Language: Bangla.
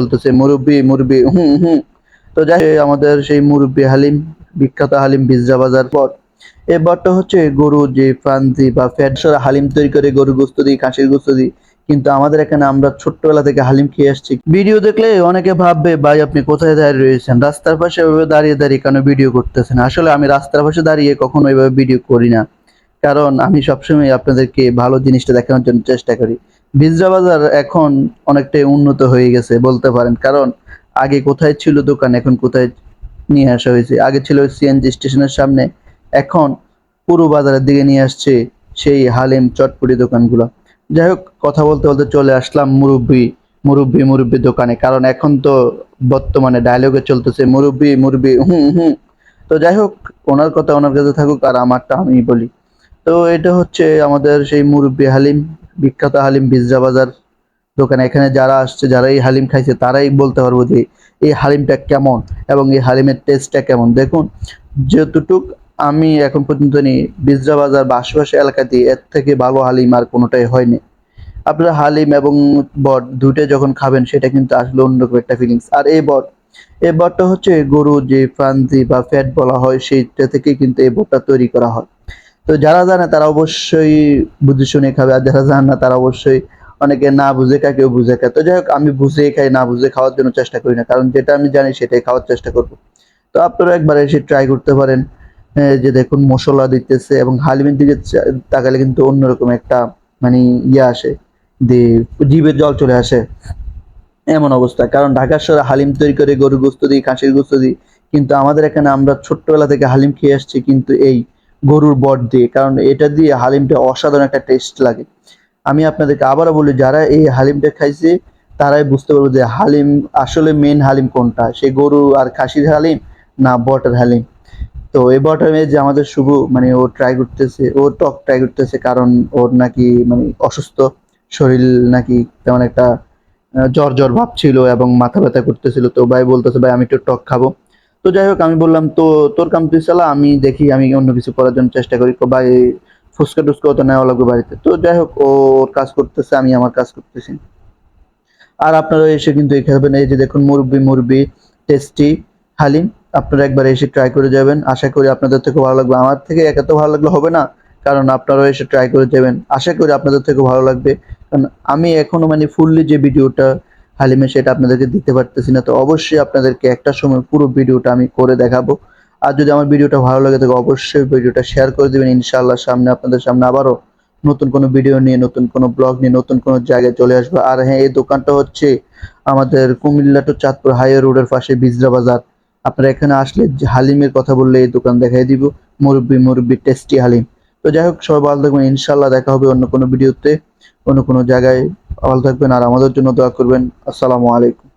চলতেছে মুরব্বি মুরব্বি, হুম হুম। তো যাই আমাদের সেই মুরব্বি হালিম, বিখ্যাত হালিম বিজরা বাজার পর। এই বটটা হচ্ছে গরু যে প্রান্তি বা ফ্যাট সরা হালিম তৈরি করে গরু গোস্ত দিই, খাসির গোস্ত দিই। কিন্তু আমাদের এখানে আমরা ছোট্টবেলা থেকে হালিম খেয়ে আসছি। ভিডিও দেখলে অনেকে ভাববে, ভাই, আপনি কোথায় দাঁড়িয়ে রয়েছেন? রাস্তার পাশে দাঁড়িয়ে দাঁড়িয়ে কেন ভিডিও করতেছেন? আসলে আমি রাস্তার পাশে দাঁড়িয়ে কখনো এভাবে ভিডিও করি না। কারণ আমি সবসময় আপনাদেরকে ভালো জিনিসটা দেখানোর জন্য চেষ্টা করি। বিজরা বাজার এখন অনেকটাই উন্নত হয়ে গেছে বলতে পারেন। কারণ আগে কোথায় ছিল দোকান, এখন কোথায় নিয়ে আসা হয়েছে? আগে ছিল সিএনজি স্টেশনের সামনে, এখন পুরো বাজারের দিকে নিয়ে আসছে সেই হালিম চটপটি দোকানগুলো। যাই হোক, কথা বলতে বলতে চলে আসলাম মুরব্বি মুরব্বি মুরব্বি দোকানে। কারণ এখন তো বর্তমানে ডায়লগে চলতেছে, মুরব্বি মুরব্বি, হুম হুম। তো যাই হোক, ওনার কথা ওনার কাছে থাকুক আর আমারটা আমি বলি। তো এটা হচ্ছে আমাদের সেই মুরব্বি হালিম, বিখ্যাত হালিম বিজরা বাজার দোকানে। এখানে যারা আসছে যারা এই হালিম খাইছে, তারাই বলতে পারব যে এই হালিমটা কেমন এবং এই হালিমের টেস্টটা কেমন। দেখুন, যতটুক আমি এখন পর্যন্ত নি বিজরা বাজার বা আশেপাশে এলাকাতে এর থেকে ভালো হালিম আর কোনোটাই হয়নি। আপনারা হালিম এবং বট দুটোই যখন খাবেন, সেটা কিন্তু আসলে অন্যরকম একটা ফিলিংস আর এই বট, এই বটটা হচ্ছে গরু যে প্রান্তি বা ফ্যাট বলা হয়, সেইটা থেকে কিন্তু এই বটটা তৈরি করা হয়। তো যারা জানে তারা অবশ্যই বুঝে শুনে খাবে, আর যারা জানে না তারা অবশ্যই অনেকে না বুঝে খায়, কেউ বুঝে খায়। তো যাই হোক, আমি বুঝে খাই, না বুঝে খাওয়ার জন্য চেষ্টা করি না, কারণ যেটা আমি জানি সেটাই খাওয়ার চেষ্টা করব। তো আপনারা একবার এসে ট্রাই করতে পারেন যে দেখুন মশলা দিতেছে এবং হালিমের দিকে তাকালে কিন্তু অন্যরকম একটা মানে ইয়ে আসে, যে জীবের জল চলে আসে। এমন অবস্থা, কারণ ঢাকার শহরে হালিম তৈরি করে গরু গোস্ত দিই, খাসির গোস্ত দিই, কিন্তু আমাদের এখানে আমরা ছোট্টবেলা থেকে হালিম খেয়ে আসছি, কিন্তু এই গরুর বট দিয়ে, কারণ এটা দিয়ে হালিমটা অসাধারণ একটা টেস্ট লাগে। আমি আপনাদেরকে আবারও বলি, যারা এই হালিমটা খাইছে, তারাই বুঝতে পারবে যে হালিম আসলে মেন হালিম কোনটা। সে গরু আর খাসির হালিম না বটের হালিম। তো এই বটের মেয়ে যে আমাদের শুভ মানে ও ট্রাই করতেছে, ও টক ট্রাই করতেছে, কারণ ওর নাকি মানে অসুস্থ শরীর নাকি তেমন একটা জ্বর জ্বর ভাব ছিল এবং মাথা ব্যথা করতেছিল। তো ভাই বলতেছে, ভাই, আমি একটু টক খাব। তো যাই হোক, আমি বললাম, তো তোর কাম তুই চালা, আমি দেখি, আমি অন্য কিছু করার জন্য চেষ্টা করি ভাই, ফুচকা টুচকা তো নেওয়া লাগবে বাড়িতে। তো যাই হোক ওর কাজ করতেছে, আমি আমার কাজ করতেছি। আর আপনারা এসে কিন্তু খাবেন এই যে দেখুন, মুরব্বি মুরব্বি, টেস্টি, হালিম, আপনারা একবার এসে ট্রাই করে যাবেন। আশা করি আপনাদের থেকে ভালো লাগবে। আমার থেকে একা তো ভালো লাগলে হবে না, কারণ আপনারাও এসে ট্রাই করে যাবেন। আশা করি আপনাদের থেকে ভালো লাগবে। কারণ আমি এখনও মানে ফুললি যে ভিডিওটা হালিমে সেটা আপনাদেরকে দিতে পারতেছি না। তো অবশ্যই আপনাদেরকে একটা সময় পুরো ভিডিওটা আমি করে দেখাবো। আর যদি আমার ভিডিওটা ভালো লাগে তাহলে অবশ্যই ভিডিওটা শেয়ার করে দিবেন। ইনশাআল্লাহ সামনে আপনাদের সামনে আবারও নতুন কোনো ভিডিও নিয়ে, নতুন কোনো ব্লগ নিয়ে, নতুন কোনো জায়গায় চলে আসবে। আর হ্যাঁ এই দোকানটা হচ্ছে আমাদের কুমিল্লা টু চাঁদপুর হাইওয়ে রোডের পাশে বিজরা বাজার। আপনারা এখানে আসলে হালিমের কথা বললে এই দোকান দেখাই দিব। মুরব্বি মুরব্বি টেস্টি হালিম। তো যাই হোক, সবাই ভালো থাকবেন। ইনশাল্লাহ দেখা হবে অন্য কোনো ভিডিওতে অন্য কোনো জায়গায়। ভালো থাকবেন আর আমাদের জন্য দোয়া করবেন। আসসালামু আলাইকুম।